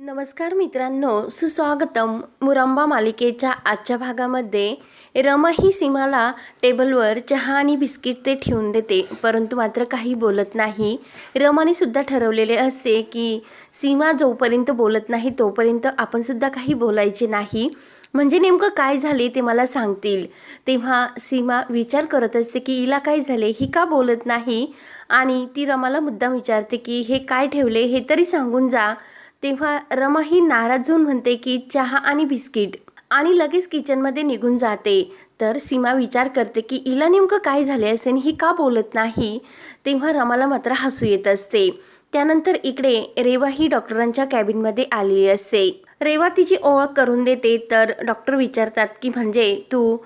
नमस्कार मित्रांनो सुस्वागतम मुरंबा मालिकेच्या आजच्या भागामध्ये रमा ही सीमाला टेबलवर चहा आणि बिस्किट ते ठेवून देते परंतु मात्र काही बोलत नाही. रमाने सुद्धा ठरवलेले असते की सीमा जोपर्यंत बोलत नाही तोपर्यंत आपण सुद्धा काही बोलायचे नाही. म्हणजे नेमकं काय झाले ते मला सांगतील. तेव्हा सीमा विचार करत असते की हिला काय झाले ही का बोलत नाही? आणि ती रमाला मुद्दाम विचारते की हे काय ठेवले हे तरी सांगून जा. तेव्हा रमा ही नाराज होऊन म्हणते की चहा आणि बिस्किट. आणि लगेच किचनमध्ये निघून जाते. तर सीमा विचार करते की हिला नेमकं काय झाले असेल ही का बोलत नाही? तेव्हा रमाला मात्र हसू येत असते. त्यानंतर इकडे रेवा ही डॉक्टरांच्या कॅबिनमध्ये आलेली असते. रेवा तिची ओळख करून देते. तर डॉक्टर विचारतात की म्हणजे तू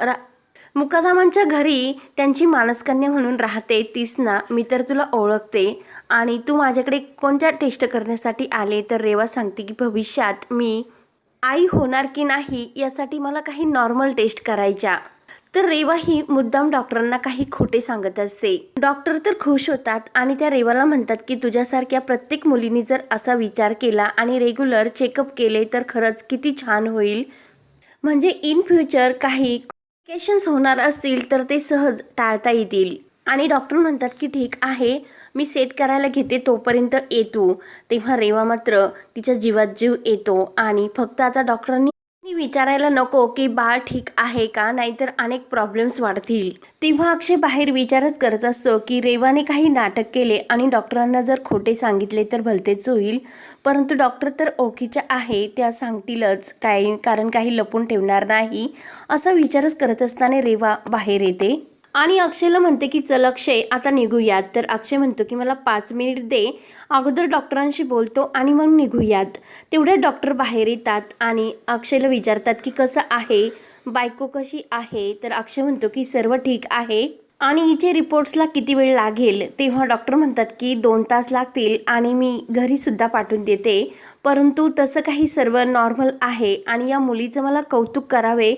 रा मुकादामांच्या घरी त्यांची मानसकन्या म्हणून राहते. तीच ना मी तर तुला ओळखते. आणि तू माझ्याकडे कोणत्या टेस्ट करण्यासाठी आले तर रेवा सांगते की भविष्यात मी आई होणार की नाही यासाठी मला काही नॉर्मल टेस्ट करायच्या. तर रेवा ही मुद्दाम डॉक्टरांना काही खोटे सांगत असते. डॉक्टर तर खुश होतात आणि त्या रेवाला म्हणतात की तुझ्यासारख्या प्रत्येक मुलीने जर असा विचार केला आणि रेग्युलर चेकअप केले तर खरंच किती छान होईल. म्हणजे इन फ्युचर काही केशन्स होणार असतील तर ते सहज टाळता येतील. आणि डॉक्टर म्हणतात की ठीक आहे मी सेट करायला घेते तोपर्यंत येतो. तेव्हा रेवा मात्र तिच्या जीवात जीव येतो आणि फक्त आता डॉक्टरांनी मी विचारायला नको की बाळ ठीक आहे का? नाहीतर अनेक प्रॉब्लेम्स वाढतील. तेव्हा अक्षय बाहेर विचारच करत असतो की रेवाने काही नाटक केले आणि डॉक्टरांना जर खोटे सांगितले तर भलतेच होईल. परंतु डॉक्टर तर ओळखीच्या आहे त्या सांगतीलच. काही कारण काही लपून ठेवणार नाही. असा विचारच करत असताना रेवा बाहेर येते. आणि अक्षयला म्हणते की चल अक्षय आता निघूयात. तर अक्षय म्हणतो की मला पाच मिनिट दे. अगोदर डॉक्टरांशी बोलतो आणि मग निघूयात. तेवढ्या डॉक्टर बाहेर येतात आणि अक्षयला विचारतात की कसं आहे? बायको कशी आहे? तर अक्षय म्हणतो की सर्व ठीक आहे. आणि हिचे रिपोर्ट्सला किती वेळ लागेल? तेव्हा डॉक्टर म्हणतात की दोन तास लागतील आणि मी घरीसुद्धा पाठवून देते. परंतु तसं काही सर्व नॉर्मल आहे आणि या मुलीचं मला कौतुक करावे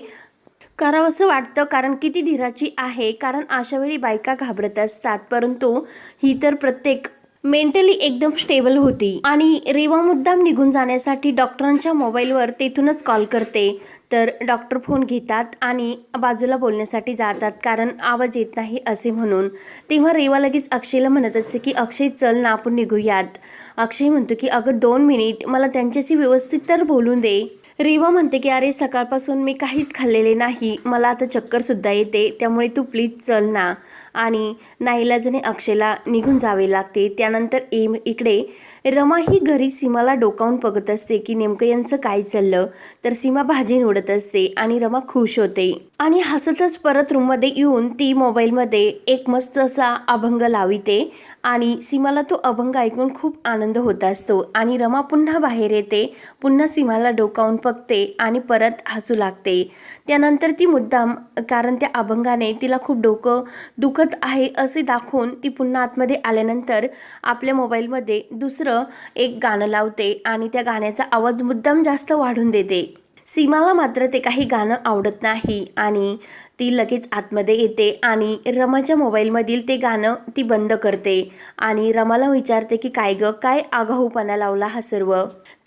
करावं असं वाटतं कारण किती धीराची आहे कारण अशा वेळी बायका घाबरत असतात. परंतु ही तर प्रत्येक मेंटली एकदम स्टेबल होती. आणि रेवा मुद्दाम निघून जाण्यासाठी डॉक्टरांच्या मोबाईलवर तेथूनच कॉल करते. तर डॉक्टर फोन घेतात आणि बाजूला बोलण्यासाठी जातात कारण आवाज येत नाही असे म्हणून. तेव्हा रेवा लगेच अक्षयला म्हणत असते की अक्षय चल ना आपण निघूयात. अक्षय म्हणतो की अगं दोन मिनिट मला त्यांच्याशी व्यवस्थित तर बोलून दे. रेवा म्हणते की अरे सकाळपासून मी काहीच खाल्लेले नाही. मला आता चक्करसुद्धा येते. त्यामुळे तू प्लीज चल ना. आणि नाईलाजाने अक्षयला निघून जावे लागते. त्यानंतर एम इकडे रमा ही घरी सीमाला डोकावून बघत असते की नेमकं यांचं काय चाललं? तर सीमा भाजी निवडत असते आणि रमा खुश होते. आणि हसतच परत रूममध्ये येऊन ती मोबाईलमध्ये एक मस्त असा अभंग लाविते. आणि सीमाला तो अभंग ऐकून खूप आनंद होत असतो. आणि रमा पुन्हा बाहेर येते. पुन्हा सीमाला डोकावून बघते आणि परत हसू लागते. त्यानंतर ती मुद्दाम कारण त्या अभंगाने तिला खूप डोकं दुखत आहे असे दाखवून ती पुन्हा आतमध्ये आल्यानंतर आपल्या मोबाईलमध्ये दुसरं एक गाणं लावते आणि त्या गाण्याचा आवाज मुद्दाम जास्त वाढून देते. सीमाला मात्र ते काही गाणं आवडत नाही आणि ती लगेच आतमध्ये येते आणि रमाच्या मोबाईलमधील ते गाणं ती बंद करते आणि रमाला विचारते की काय ग? काय आगाऊपणा लावला हा सर्व?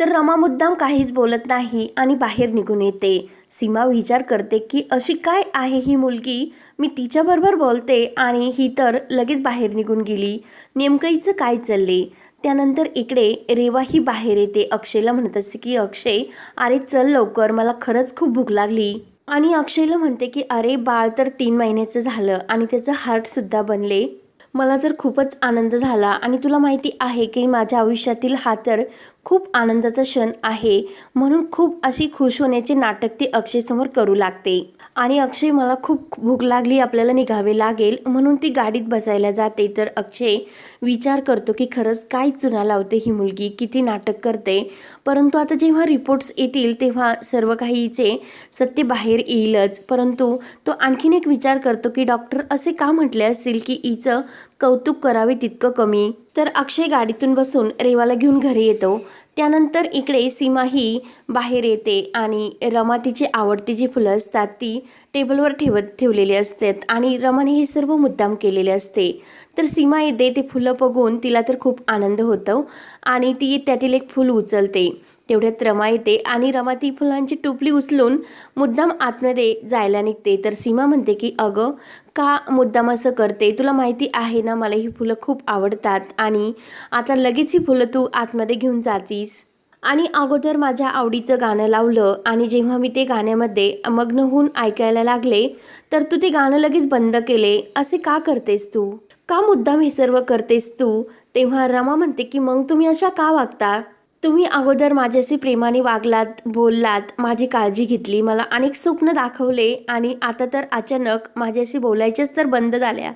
तर रमा मुद्दाम काहीच बोलत नाही आणि बाहेर निघून येते. सीमा विचार करते की अशी काय आहे ही मुलगी? मी तिच्याबरोबर बोलते आणि ही तर लगेच बाहेर निघून गेली. नेमकं हिचं काय चालले? त्यानंतर इकडे रेवा ही बाहेर येते. अक्षयला म्हणत असते की अक्षय अरे चल लवकर मला खरंच खूप भूक लागली. आणि अक्षयला म्हणते की अरे बाळ तर तीन महिन्याचं झालं आणि त्याचं हार्टसुद्धा बनले. मला तर खूपच आनंद झाला आणि तुला माहिती आहे की माझ्या आयुष्यातील हा तर खूप आनंदाचा क्षण आहे. म्हणून खूप अशी खुश होण्याचे नाटक ती अक्षयसमोर करू लागते. आणि अक्षय मला खूप भूक लागली आपल्याला निघावे लागेल. म्हणून ती गाडीत बसायला जाते. तर अक्षय विचार करतो की खरंच काय चुना लावते ही मुलगी किती नाटक करते. परंतु आता जेव्हा रिपोर्ट्स येतील तेव्हा सर्व काहीचे सत्य बाहेर येईलच. परंतु तो आणखीन एक विचार करतो की डॉक्टर असे का म्हटले असतील की हिचं कौतुक करावे तितकं कमी. तर अक्षय गाडीतून बसून रेवाला घेऊन घरी येतो. त्यानंतर इकडे सीमा ही बाहेर येते आणि रमा तिची आवडती जी फुलं असतात ती टेबलवर ठेवत ठेवलेली असतात आणि रमाने हे सर्व मुद्दाम केलेले असते. तर सीमा येते ते फुलं बघून तिला तर खूप आनंद होतो आणि ती त्यातील एक फूल उचलते. तेवढ्यात रमा येते आणि रमा ती फुलांची टोपली उचलून मुद्दाम आतमध्ये जायला निघते. तर सीमा म्हणते की अगं का मुद्दाम असं करते? तुला माहिती आहे ना मला ही फुलं खूप आवडतात आणि आता लगेच ही फुलं तू आतमध्ये घेऊन जातीस. आणि अगोदर माझ्या आवडीचं गाणं लावलं आणि जेव्हा मी ते गाण्यामध्ये मग्न होऊन ऐकायला लागले तर तू ते गाणं लगेच बंद केले. असे का करतेस तू? का मुद्दाम हे सर्व करतेस तू? तेव्हा रमा म्हणते की मग तुम्ही अशा का वागता? तुम्ही अगोदर माझ्याशी प्रेमाने वागलात बोललात माझी काळजी घेतली मला अनेक स्वप्न दाखवले आणि आता तर अचानक माझ्याशी बोलायचेच तर बंद झाल्या.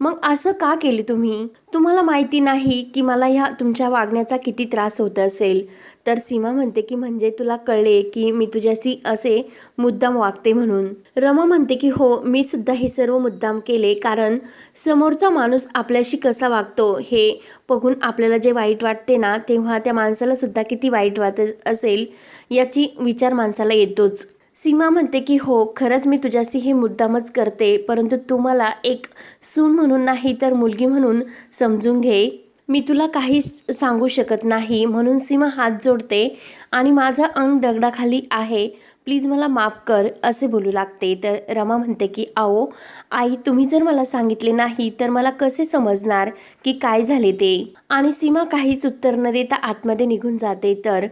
मग असं का केले तुम्ही? तुम्हाला माहिती नाही की मला ह्या तुमच्या वागण्याचा किती त्रास होत असेल. तर सीमा म्हणते की म्हणजे तुला कळले की मी तुझ्याशी असे मुद्दाम वागते म्हणून. रमा म्हणते की हो मी सुद्धा हे सर्व मुद्दाम केले कारण समोरचा माणूस आपल्याशी कसा वागतो हे बघून आपल्याला जे वाईट वाटते ना तेव्हा त्या माणसाला सुद्धा किती वाईट वाटत असेल याची विचार माणसाला येतोच. सीमा म्हणते की हो खरंच मी तुझ्याशी हे मुद्दामच करते परंतु तू मला एक सून म्हणून नाही तर मुलगी म्हणून समजून घे. मी तुला काहीच सांगू शकत नाही म्हणून सीमा हात जोडते आणि माझं अंग दगडाखाली आहे. प्लीज मला माफ कर असे बोलू लागते. तर रमा म्हणते की आओ आई तुम्ही जर मला सांगितले नाही तर मला कसे समजणार की काय झाले ते? आणि सीमा काहीच उत्तर न देता आतमध्ये निघून जाते. तर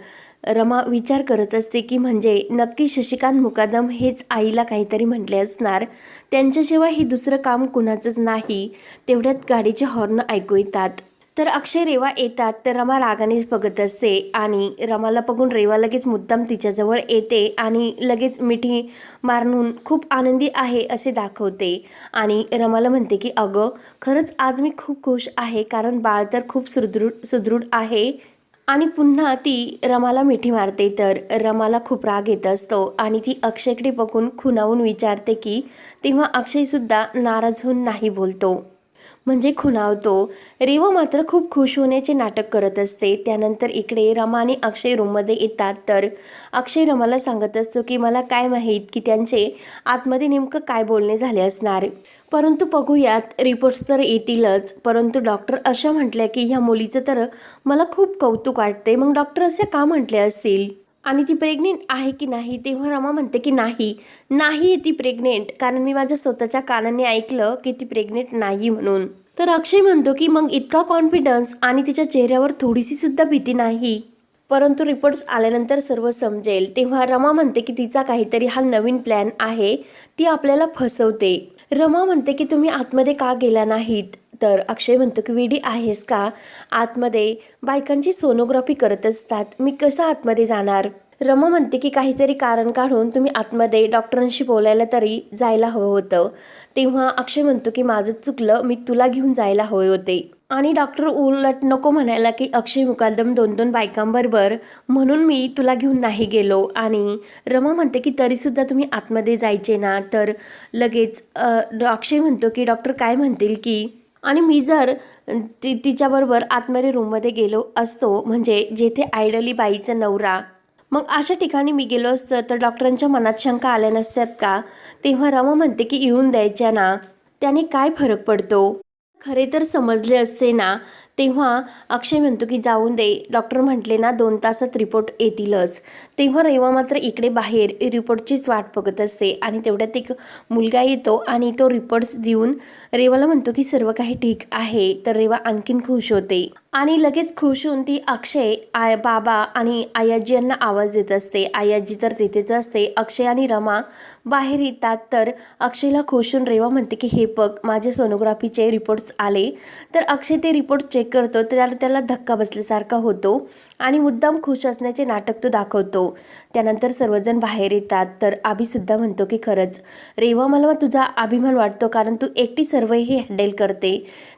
रमा विचार करत असते की म्हणजे नक्की शशिकांत मुकादम हेच आईला काहीतरी म्हटले असणार. त्यांच्याशिवाय हे दुसरं काम कुणाचंच नाही. तेवढ्यात गाडीचे हॉर्न ऐकू येतात. तर अक्षय रेवा येतात तर रमा रागानेच बघत असते आणि रमाला बघून रेवा लगेच मुद्दाम तिच्याजवळ येते आणि लगेच मिठी मारून खूप आनंदी आहे असे दाखवते. आणि रमाला म्हणते की अगं खरंच आज मी खूप खुश आहे कारण बाळ तर खूप सुदृढ सुदृढ आहे. आणि पुन्हा ती रमाला मिठी मारते तर रमाला खूप राग येत असतो आणि ती अक्षयकडे बघून खुणावून विचारते की तेव्हा अक्षयसुद्धा नाराज होऊन नाही बोलतो. म्हणजे खुणावतो. रेवा मात्र खूप खुश होण्याचे नाटक करत असते. त्यानंतर इकडे रमा आणि अक्षय रूममध्ये येतात. तर अक्षय रमाला सांगत असतो की मला काय माहीत की त्यांचे आतमध्ये नेमकं काय बोलणे झाले असणार? परंतु बघूयात. रिपोर्ट्स तर येतीलच. परंतु डॉक्टर अशा म्हटल्या की ह्या मुलीचं तर मला खूप कौतुक वाटते मग डॉक्टर असे का म्हटले असतील? आणि ती प्रेग्नेंट आहे की नाही तेव्हा रमा म्हणते की नाही. नाही ती प्रेग्नेंट कारण मी माझ्या स्वतःच्या कानाने ऐकलं की ती प्रेग्नेंट नाही म्हणून. तर अक्षय म्हणतो की मग इतका कॉन्फिडन्स आणि तिच्या चेहऱ्यावर थोडीशी सुद्धा भीती नाही. परंतु रिपोर्ट्स आल्यानंतर सर्व समजेल. तेव्हा रमा म्हणते की तिचा काहीतरी हा नवीन प्लॅन आहे. ती आपल्याला फसवते. रमा म्हणते की तुम्ही आतमध्ये का गेला नाहीत? तर अक्षय म्हणतो की विडी आहेस का? आतमध्ये बायकांची सोनोग्राफी करत असतात. मी कसं आतमध्ये जाणार? रमा म्हणते की काहीतरी कारण काढून तुम्ही आतमध्ये डॉक्टरांशी बोलायला तरी जायला हवं होतं. तेव्हा अक्षय म्हणतो की माझं चुकलं मी तुला घेऊन जायला हवे होते. आणि डॉक्टर उलट नको म्हणायला की अक्षय मुकादम दोन दोन बायकांबरोबर म्हणून मी तुला घेऊन नाही गेलो. आणि रमा म्हणते की तरीसुद्धा तुम्ही आतमध्ये जायचे ना. तर लगेच अक्षय म्हणतो की डॉक्टर काय म्हणतील की आणि मी जर ती तिच्याबरोबर आतमध्ये रूममध्ये गेलो असतो म्हणजे जेथे आयडली बाईचा नवरा मग अशा ठिकाणी मी गेलो असतं तर डॉक्टरांच्या मनात शंका आल्या नसत्यात का? तेव्हा रमा म्हणते की येऊन द्यायच्या ना? त्याने काय फरक पडतो? खरे तर समजले असते ना तेव्हा अक्षय म्हणतो की जाऊन दे. डॉक्टर म्हटले ना दोन तासात रिपोर्ट येतीलच. तेव्हा रेवा मात्र इकडे बाहेर रिपोर्टचीच वाट बघत असते आणि तेवढ्यात एक मुलगा येतो आणि तो रिपोर्ट्स देऊन रेवाला म्हणतो की सर्व काही ठीक आहे. तर रेवा आणखीन खुश होते. आणि लगेच खुश होऊन ती अक्षय आय बाबा आणि आयाजी यांना आवाज देत असते. आयाजी तर तिथेच असते. अक्षय आणि रमा बाहेर येतात. तर अक्षयला खुश होऊन रेवा म्हणते की हे बघ माझे सोनोग्राफीचे रिपोर्ट्स आले. तर अक्षय ते रिपोर्ट चेक करतो. तर त्याला त्याला धक्का बसल्यासारखा होतो आणि मुद्दाम खुश असण्याचे नाटक तो दाखवतो. त्यानंतर सर्वजण बाहेर येतात. तर आबीसुद्धा म्हणतो की खरंच रेवा मला तुझा अभिमान वाटतो कारण तू एकटी सर्व हे हँडल करते.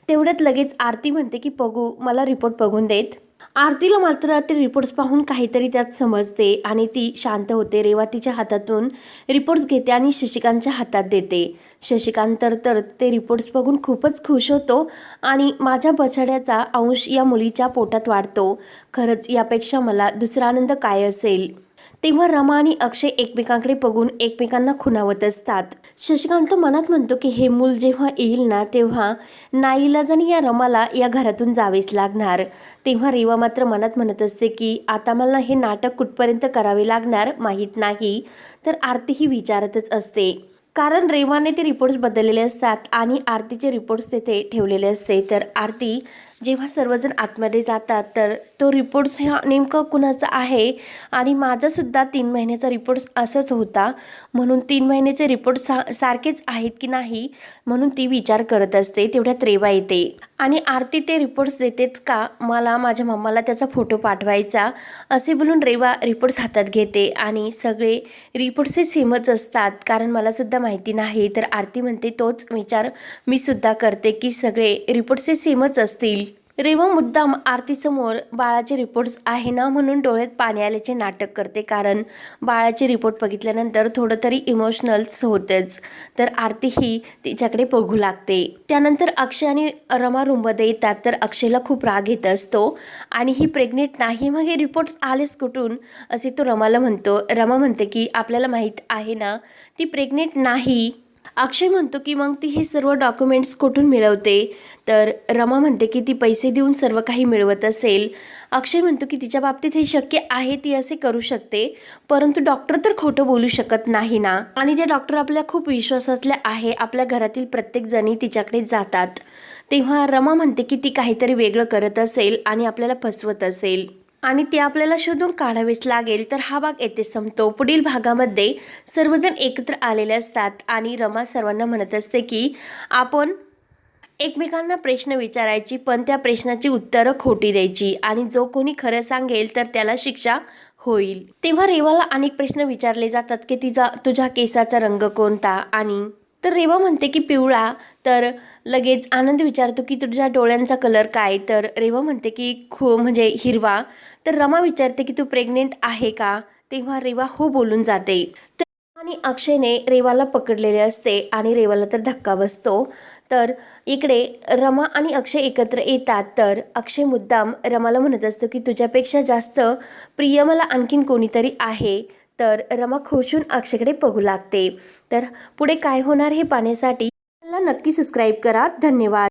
तेवढ्यात लगेच आरती म्हणते की बघू मला रिपोर्ट बघून देत. आरतीला मात्र ते रिपोर्ट्स पाहून काहीतरी त्यात समजते आणि ती शांत होते. रेवा तिच्या हातातून रिपोर्ट्स घेते आणि शशिकांतच्या हातात देते. शशिकांत तर तर ते रिपोर्ट्स बघून खूपच खुश होतो आणि माझ्या बछड्याचा अंश या मुलीच्या पोटात वाढतो. खरंच यापेक्षा मला दुसरा आनंद काय असेल? तेव्हा रमा आणि अक्षय एकमेकांकडे बघून एकमेकांना खुणावत असतात. शशिकांत मनात म्हणतो की हे मूल जेव्हा येईल ना तेव्हा नाईलाजाने या रमाला या घरातून जावेच लागणार. तेव्हा रेवा मात्र मनात म्हणत असते की आता मला हे नाटक कुठपर्यंत करावे लागणार माहीत नाही. तर आरती ही विचारतच असते. कारण रेवाने ते रिपोर्ट्स बदललेले असतात आणि आरतीचे रिपोर्ट्स तेथे ठेवलेले असते. तर आरती जेव्हा सर्वजण आतमध्ये जातात तर तो रिपोर्ट्स हा नेमकं कुणाचा आहे? आणि माझासुद्धा तीन महिन्याचा रिपोर्ट्स असंच होता. म्हणून तीन महिन्याचे रिपोर्ट सा सारखेच आहेत की नाही म्हणून ती विचार करत असते. तेवढ्यात रेवा येते. आणि आरती ते रिपोर्ट्स देतेत का? मला माझ्या मम्माला त्याचा फोटो पाठवायचा. असे बोलून रेवा रिपोर्ट्स हातात घेते. आणि सगळे रिपोर्ट्सही सेमच असतात. कारण मला सुद्धा माहिती नाही. तर आरती म्हणते तोच विचार मी सुद्धा करते की सगळे रिपोर्ट्सचे सेमच असतील. रेवा मुद्दाम आरतीसमोर बाळाचे रिपोर्ट्स आहे ना म्हणून डोळ्यात पाणी आल्याचे नाटक करते कारण बाळाचे रिपोर्ट बघितल्यानंतर थोडं तरी इमोशनल्स होतेच. तर आरती ही तिच्याकडे बघू लागते. त्यानंतर अक्षय आणि रमा रूममध्ये येतात तर अक्षयला खूप राग येत असतो. आणि ही प्रेग्नेंट नाही मग हे रिपोर्ट्स आलेच कुठून? असे तो रमाला म्हणतो. रमा म्हणते की आपल्याला माहीत आहे ना ती प्रेग्नेंट नाही. अक्षय म्हणतो की मग ती हे सर्व डॉक्युमेंट्स कुठून मिळवते? तर रमा म्हणते की ती पैसे देऊन सर्व काही मिळवत असेल. अक्षय म्हणतो की तिच्या बाबतीत हे शक्य आहे ती असे करू शकते. परंतु डॉक्टर तर खोटं बोलू शकत नाही ना? आणि त्या डॉक्टर आपल्या खूप विश्वासातल्या आहे आपल्या घरातील प्रत्येक जणी तिच्याकडे जातात. तेव्हा रमा म्हणते की ती काहीतरी वेगळं करत असेल आणि आपल्याला फसवत असेल. आणि ते आपल्याला शोधून काढावेच लागेल. तर हा भाग येथे संपतो. पुढील भागामध्ये सर्वजण एकत्र आलेले असतात आणि रमा सर्वांना म्हणत असते की आपण एकमेकांना प्रश्न विचारायची पण त्या प्रश्नाची उत्तरं खोटी द्यायची आणि जो कोणी खरं सांगेल तर त्याला शिक्षा होईल. तेव्हा रेवाला अनेक प्रश्न विचारले जातात की तिचा तुझ्या केसाचा रंग कोणता? आणि तर रेवा म्हणते की पिवळा तर लगेच आनंद विचारतो की तुझ्या डोळ्यांचा कलर काय? तर रेवा म्हणते की खो म्हणजे हिरवा. तर रमा विचारते की तू प्रेग्नेंट आहे का? तेव्हा रेवा हो बोलून जाते. तर आणि अक्षयने रेवाला पकडलेले असते आणि रेवाला तर धक्का बसतो. तर इकडे रमा आणि अक्षय एकत्र येतात. तर अक्षय मुद्दाम रमाला म्हणत असतो की तुझ्यापेक्षा जास्त प्रिय मला आणखीन कोणीतरी आहे. तर रमा खुशून अक्षयकडे बघू लागते. तर पुढे काय होणार हे पाहण्यासाठी मला नक्की सबस्क्राईब करा. धन्यवाद.